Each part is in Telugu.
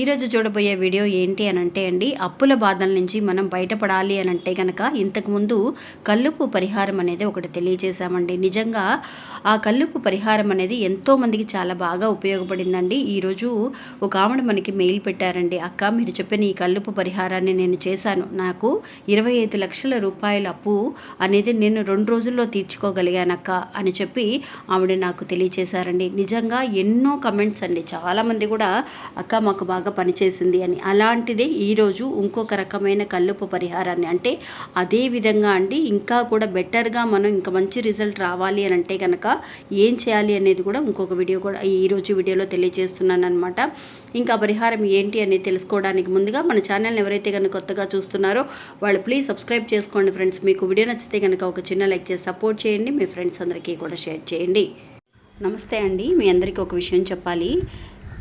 ఈరోజు చూడబోయే వీడియో ఏంటి అని అంటే అండి అప్పుల బాధల నుంచి మనం బయటపడాలి అని అంటే కనుక ఇంతకుముందు కల్లుపు పరిహారం అనేది ఒకటి తెలియజేశామండి. నిజంగా ఆ కల్లుపు పరిహారం అనేది ఎంతోమందికి చాలా బాగా ఉపయోగపడిందండి. ఈరోజు ఒక ఆవిడ మనకి మెయిల్ పెట్టారండి అక్క మీరు చెప్పిన ఈ కల్లుపు పరిహారాన్ని నేను చేశాను. నాకు ఇరవై ఐదు లక్షల రూపాయల అప్పు అనేది నేను రెండు రోజుల్లో తీర్చుకోగలిగానక్క అని చెప్పి ఆవిడ నాకు తెలియచేశారండి నిజంగా ఎన్నో కమెంట్స్ అండి. చాలామంది కూడా అక్క మాకు బాగా పనిచేసింది అని. అలాంటిదే ఈరోజు ఇంకొక రకమైన కల్లుపు పరిహారాన్ని. అంటే అదే విధంగా అండి ఇంకా కూడా బెటర్గా మనం ఇంకా మంచి రిజల్ట్ రావాలి అని అంటే కనుక ఏం చేయాలి అనేది కూడా ఇంకొక వీడియో కూడా ఈరోజు వీడియోలో తెలియజేస్తున్నాను అనమాట ఇంకా పరిహారం ఏంటి అనేది తెలుసుకోవడానికి ముందుగా మన ఛానల్ని ఎవరైతే కనుక కొత్తగా చూస్తున్నారో వాళ్ళు ప్లీజ్ సబ్స్క్రైబ్ చేసుకోండి ఫ్రెండ్స్. మీకు వీడియో నచ్చితే కనుక ఒక చిన్న లైక్ చేసి సపోర్ట్ చేయండి. మీ ఫ్రెండ్స్ అందరికీ కూడా షేర్ చేయండి. నమస్తే అండి. మీ అందరికీ ఒక విషయం చెప్పాలి.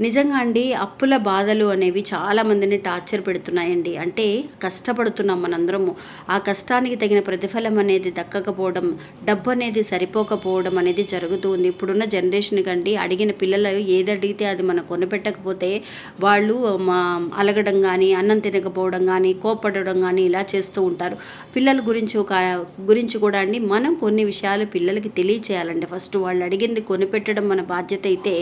నిజంగా అండి అప్పుల బాధలు అనేవి చాలామందిని టార్చర్ పెడుతున్నాయండి. అంటే కష్టపడుతున్నాం మనందరము. ఆ కష్టానికి తగిన ప్రతిఫలం అనేది దక్కకపోవడం డబ్బు అనేది సరిపోకపోవడం అనేది జరుగుతూ ఉంది. ఇప్పుడున్న జనరేషన్ కండి అడిగిన పిల్లలు ఏది అడిగితే అది మనం కొనిపెట్టకపోతే వాళ్ళు మా అలగడం కానీ అన్నం తినకపోవడం కానీ కోపడడం కానీ ఇలా చేస్తూ ఉంటారు. పిల్లల గురించి ఒక గురించి కూడా అండి మనం కొన్ని విషయాలు పిల్లలకి తెలియచేయాలండి. ఫస్ట్ వాళ్ళు అడిగింది కొనిపెట్టడం మన బాధ్యత అయితే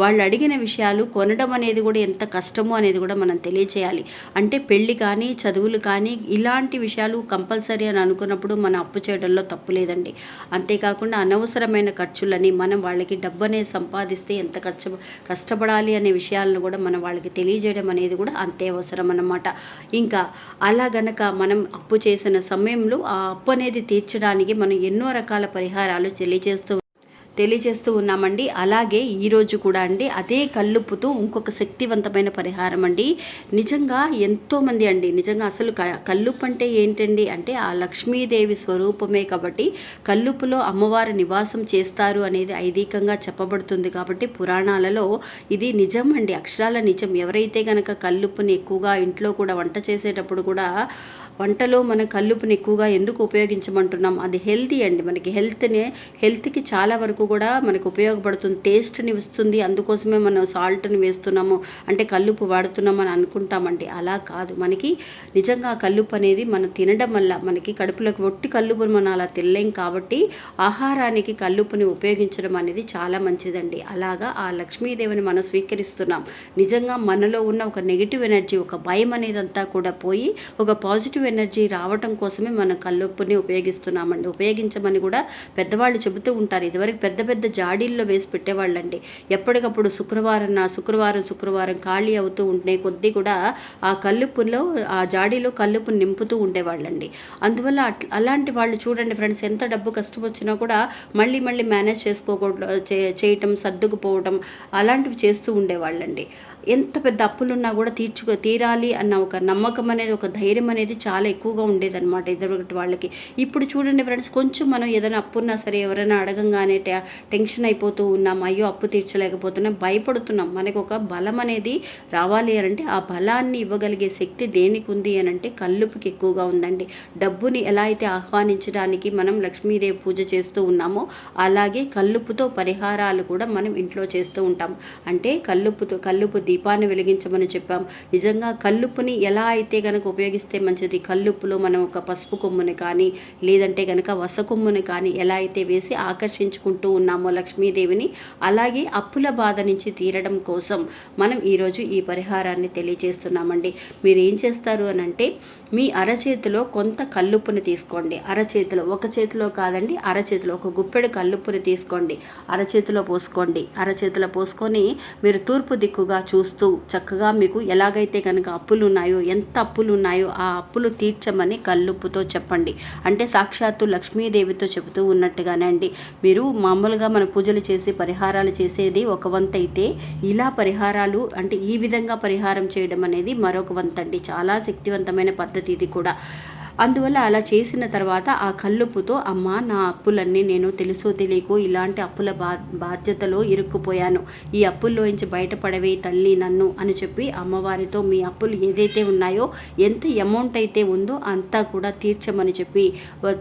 వాళ్ళు అడిగిన విషయాలు కొనడం అనేది కూడా ఎంత కష్టమో అనేది కూడా మనం తెలియచేయాలి. అంటే పెళ్ళి కానీ చదువులు కానీ ఇలాంటి విషయాలు కంపల్సరీ అని అనుకున్నప్పుడు మనం అప్పు చేయడంలో తప్పు లేదండి. అంతేకాకుండా అనవసరమైన ఖర్చులని మనం వాళ్ళకి డబ్బు అనేది సంపాదిస్తే ఎంత కష్ట కష్టపడాలి అనే విషయాలను కూడా మనం వాళ్ళకి తెలియజేయడం అనేది కూడా అంతే అవసరం అన్నమాట. ఇంకా అలా గనక మనం అప్పు చేసిన సమయంలో ఆ అప్పు అనేది తీర్చడానికి మనం ఎన్నో రకాల పరిహారాలు తెలియజేస్తూ తెలియజేస్తూ ఉన్నామండి. అలాగే ఈరోజు కూడా అండి అదే కల్లుప్పుతో ఇంకొక శక్తివంతమైన పరిహారం అండి. నిజంగా ఎంతోమంది అండి నిజంగా అసలు క కల్లుప్పు అంటే ఏంటండి అంటే ఆ లక్ష్మీదేవి స్వరూపమే కాబట్టి కల్లుప్పులో అమ్మవారు నివాసం చేస్తారు అనేది ఐదీకంగా చెప్పబడుతుంది కాబట్టి పురాణాలలో ఇది నిజం అండి అక్షరాల నిజం. ఎవరైతే కనుక కల్లుప్పుని ఎక్కువగా ఇంట్లో కూడా వంట చేసేటప్పుడు కూడా వంటలో మన కల్లుపుని ఎక్కువగా ఎందుకు ఉపయోగించమంటున్నాం? అది హెల్తీ అండి. మనకి హెల్త్ని హెల్త్కి చాలా వరకు కూడా మనకు ఉపయోగపడుతుంది టేస్ట్ని ఇస్తుంది. అందుకోసమే మనం సాల్ట్ని వేస్తున్నాము. అంటే కల్లుపు వాడుతున్నాం అని అనుకుంటామండి. అలా కాదు. మనకి నిజంగా కల్లుపు అనేది మనం తినడం వల్ల మనకి కడుపులోకి ఒట్టి కల్లుపుని మనం అలా తినలేం కాబట్టి ఆహారానికి కల్లుపుని ఉపయోగించడం అనేది చాలా మంచిదండి. అలాగా ఆ లక్ష్మీదేవిని మనం స్వీకరిస్తున్నాం. నిజంగా మనలో ఉన్న ఒక నెగిటివ్ ఎనర్జీ ఒక భయం అనేది అంతా కూడా పోయి ఒక పాజిటివ్ ఎనర్జీ రావటం కోసమే మనం కల్లుప్పుని ఉపయోగిస్తున్నామండి. ఉపయోగించమని కూడా పెద్దవాళ్ళు చెబుతూ ఉంటారు. ఇదివరకు పెద్ద పెద్ద పెద్ద జాడీల్లో వేసి పెట్టేవాళ్ళండి. ఎప్పటికప్పుడు శుక్రవారం నా శుక్రవారం శుక్రవారం ఖాళీ అవుతూ ఉంటే కొద్దీ కూడా ఆ కల్లుపులో ఆ జాడీలో కల్లుపు నింపుతూ ఉండేవాళ్ళండి. అందువల్ల అలాంటి వాళ్ళు చూడండి ఫ్రెండ్స్ ఎంత డబ్బు కష్టం వచ్చినా కూడా మళ్ళీ మళ్ళీ మేనేజ్ చేసుకోకూడదు చే- చేయటం సర్దుకుపోవడం అలాంటివి చేస్తూ ఉండేవాళ్ళండి. ఎంత పెద్ద అప్పులున్నా కూడా తీర్చుకో తీరాలి అన్న ఒక నమ్మకం అనేది ఒక ధైర్యం అనేది చాలా ఎక్కువగా ఉండేదన్నమాట ఇద్దరు వాళ్ళకి. ఇప్పుడు చూడండి ఫ్రెండ్స్ కొంచెం మనం ఏదైనా అప్పు ఉన్నా సరే ఎవరైనా అడగంగానే టె- టెన్షన్ అయిపోతూ ఉన్నాం అయ్యో అప్పు తీర్చలేకపోతున్నాం భయపడుతున్నాం. మనకు ఒక బలం అనేది రావాలి అని అంటే ఆ బలాన్ని ఇవ్వగలిగే శక్తి దేనికి ఉంది అని అంటే కల్లుపుకి ఎక్కువగా ఉందండి. డబ్బుని ఎలా అయితే ఆహ్వానించడానికి మనం లక్ష్మీదేవి పూజ చేస్తూ ఉన్నామో అలాగే కల్లుపుతో పరిహారాలు కూడా మనం ఇంట్లో చేస్తూ ఉంటాం. అంటే కల్లుపుతో కల్లుపు దీపం దీపాన్ని వెలిగించమని చెప్పాం. నిజంగా కల్లుప్పుని ఎలా అయితే కనుక ఉపయోగిస్తే మంచిది? కల్లుప్పులో మనం ఒక పసుపు కొమ్ముని కానీ లేదంటే కనుక వస కొమ్ముని కానీ ఎలా అయితే వేసి ఆకర్షించుకుంటూ ఉన్నామో లక్ష్మీదేవిని అలాగే అప్పుల బాధ నుంచి తీరడం కోసం మనం ఈరోజు ఈ పరిహారాన్ని తెలియజేస్తున్నామండి. మీరు ఏం చేస్తారు అని అంటే మీ అరచేతిలో కొంత కల్లుప్పుని తీసుకోండి. అరచేతిలో ఒక చేతిలో కాదండి అరచేతిలో ఒక గుప్పెడు కల్లుప్పుని తీసుకోండి. అరచేతిలో పోసుకోండి. అరచేతిలో పోసుకొని మీరు తూర్పు దిక్కుగా చూ చూస్తూ చక్కగా మీకు ఎలాగైతే కనుక అప్పులు ఉన్నాయో ఎంత అప్పులు ఉన్నాయో ఆ అప్పులు తీర్చమని కల్లుప్పుతో చెప్పండి. అంటే సాక్షాత్తు లక్ష్మీదేవితో చెబుతూ ఉన్నట్టుగానే అండి. మీరు మామూలుగా మన పూజలు చేసి పరిహారాలు చేసేది ఒక వంత అయితే ఇలా పరిహారాలు అంటే ఈ విధంగా పరిహారం చేయడం అనేది మరొక వంత అండి. చాలా శక్తివంతమైన పద్ధతి ఇది కూడా. అందువల్ల అలా చేసిన తర్వాత ఆ కల్లుప్పుతో అమ్మ నా అప్పులన్నీ నేను తెలుసో తెలియకో ఇలాంటి అప్పుల బా బాధ్యతలో ఇరుక్కుపోయాను. ఈ అప్పుల్లోంచి బయటపడవే తల్లి నన్ను అని చెప్పి అమ్మవారితో మీ అప్పులు ఏదైతే ఉన్నాయో ఎంత అమౌంట్ అయితే ఉందో అంతా కూడా తీర్చమని చెప్పి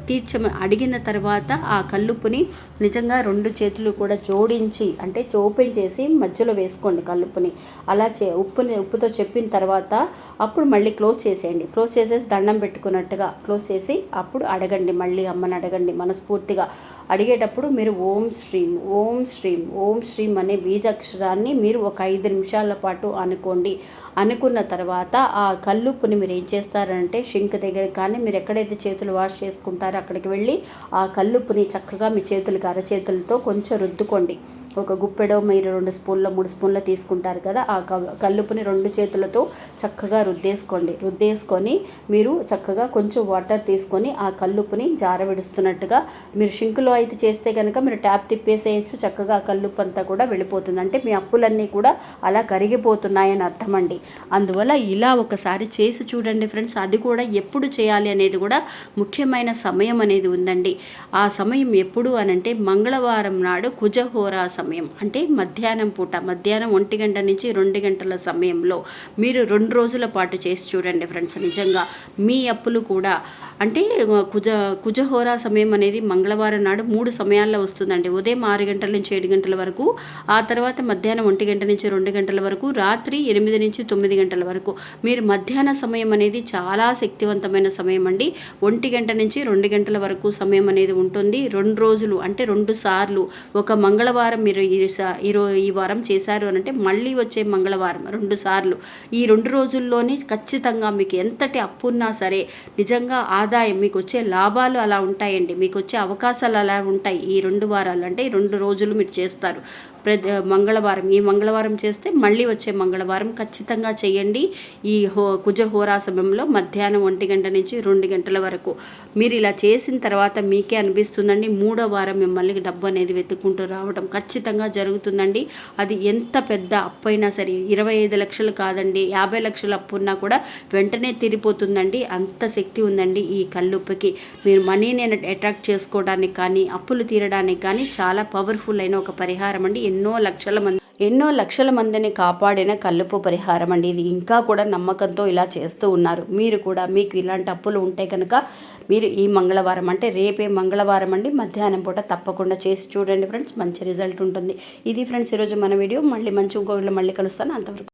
తీర్చమని అడిగిన తర్వాత ఆ కల్లుప్పుని నిజంగా రెండు చేతులు కూడా జోడించి అంటే ఓపెన్ చేసి మధ్యలో వేసుకోండి కల్లుపుని అలా చే ఉప్పుని ఉప్పుతో చెప్పిన తర్వాత అప్పుడు మళ్ళీ క్లోజ్ చేసేయండి. క్లోజ్ చేసేసి దండం పెట్టుకున్నట్టుగా క్లోజ్ చేసి అప్పుడు అడగండి మళ్ళీ అమ్మని అడగండి మనస్ఫూర్తిగా అడిగేటప్పుడు మీరు ఓం శ్రీం ఓం శ్రీం ఓం శ్రీం అనే బీజాక్షరాన్ని మీరు ఒక ఐదు నిమిషాల పాటు అనుకోండి. అనుకున్న తర్వాత ఆ కల్లుప్పుని మీరు ఏం చేస్తారంటే షింక్ దగ్గర కానీ మీరు ఎక్కడైతే చేతులు వాష్ చేసుకుంటారో అక్కడికి వెళ్ళి ఆ కల్లుప్పుని చక్కగా మీ చేతులకి అరచేతులతో కొంచెం రుద్దుకోండి. ఒక గుప్పెడో మీరు రెండు స్పూన్ల మూడు స్పూన్ల తీసుకుంటారు కదా ఆ కల్లుపుని రెండు చేతులతో చక్కగా రుద్దేసుకోండి. రుద్దేసుకొని మీరు చక్కగా కొంచెం వాటర్ తీసుకొని ఆ కల్లుపుని జారవిడుస్తున్నట్టుగా మీరు షింకులో అయితే చేస్తే కనుక మీరు ట్యాప్ తిప్పేసేయచ్చు. చక్కగా ఆ పంతా అంతా కూడా వెళ్ళిపోతుంది. అంటే మీ అప్పులన్నీ కూడా అలా కరిగిపోతున్నాయని అర్థం అండి అందువల్ల ఇలా ఒకసారి చేసి చూడండి ఫ్రెండ్స్. అది కూడా ఎప్పుడు చేయాలి అనేది కూడా ముఖ్యమైన సమయం అనేది ఉందండి. ఆ సమయం ఎప్పుడు అనంటే మంగళవారం నాడు కుజహోరా సమయం. అంటే మధ్యాహ్నం పూట మధ్యాహ్నం ఒంటి గంట నుంచి రెండు గంటల సమయంలో మీరు రెండు రోజుల పాటు చేసి చూడండి ఫ్రెండ్స్. నిజంగా మీ అప్పులు కూడా అంటే కుజ కుజహోరా సమయం అనేది మంగళవారం నాడు మూడు సమయాల్లో వస్తుందండి. ఉదయం ఆరు గంటల నుంచి ఏడు గంటల వరకు ఆ తర్వాత మధ్యాహ్నం ఒంటి గంట నుంచి రెండు గంటల వరకు రాత్రి ఎనిమిది నుంచి తొమ్మిది గంటల వరకు. మీరు మధ్యాహ్న సమయం అనేది చాలా శక్తివంతమైన సమయం అండి. ఒంటి గంట నుంచి రెండు గంటల వరకు సమయం అనేది ఉంటుంది. రెండు రోజులు అంటే రెండు సార్లు. ఒక మంగళవారం మీరు ఈ ఈ ఈ వారం చేశారు అని అంటే మళ్ళీ వచ్చే మంగళవారం రెండు సార్లు. ఈ రెండు రోజుల్లోనే ఖచ్చితంగా మీకు ఎంతటి అప్పున్నా సరే నిజంగా ఆదాయం మీకు వచ్చే లాభాలు అలా ఉంటాయండి. మీకు వచ్చే అవకాశాలు అలా ఉంటాయి. ఈ రెండు వారాలు అంటే ఈ రెండు రోజులు మీరు చేస్తారు. ప్రతి మంగళవారం ఈ మంగళవారం చేస్తే మళ్ళీ వచ్చే మంగళవారం ఖచ్చితంగా చేయండి. ఈ హో కుజ హోరా సమయంలో మధ్యాహ్నం ఒంటి గంట నుంచి రెండు గంటల వరకు. మీరు ఇలా చేసిన తర్వాత మీకే అనిపిస్తుందండి మూడో వారం మిమ్మల్ని డబ్బు అనేది వెతుక్కుంటూ రావడం ఖచ్చితంగా జరుగుతుందండి. అది ఎంత పెద్ద అప్పు అయినా సరే ఇరవై ఐదు లక్షలు కాదండి యాభై లక్షల అప్పు ఉన్నా కూడా వెంటనే తీరిపోతుందండి. అంత శక్తి ఉందండి ఈ కల్లుప్పకి మీరు మనీని అట్రాక్ట్ చేసుకోవడానికి కానీ అప్పులు తీరడానికి కానీ చాలా పవర్ఫుల్ అయిన ఒక పరిహారం అండి. ఎన్నో లక్షల మంది ఎన్నో లక్షల మందిని కాపాడిన కల్లుపు పరిహారం అండి. ఇది ఇంకా కూడా నమ్మకంతో ఇలా చేస్తూ ఉన్నారు. మీరు కూడా మీకు ఇలాంటి అప్పులు ఉంటే కనుక మీరు ఈ మంగళవారం అంటే రేపే మంగళవారం అండి. మధ్యాహ్నం పూట తప్పకుండా చేసి చూడండి ఫ్రెండ్స్. మంచి రిజల్ట్ ఉంటుంది. ఇది ఫ్రెండ్స్ ఈరోజు మన వీడియో. మళ్ళీ మంచి ఇంకో మళ్ళీ కలుస్తాను. అంతవరకు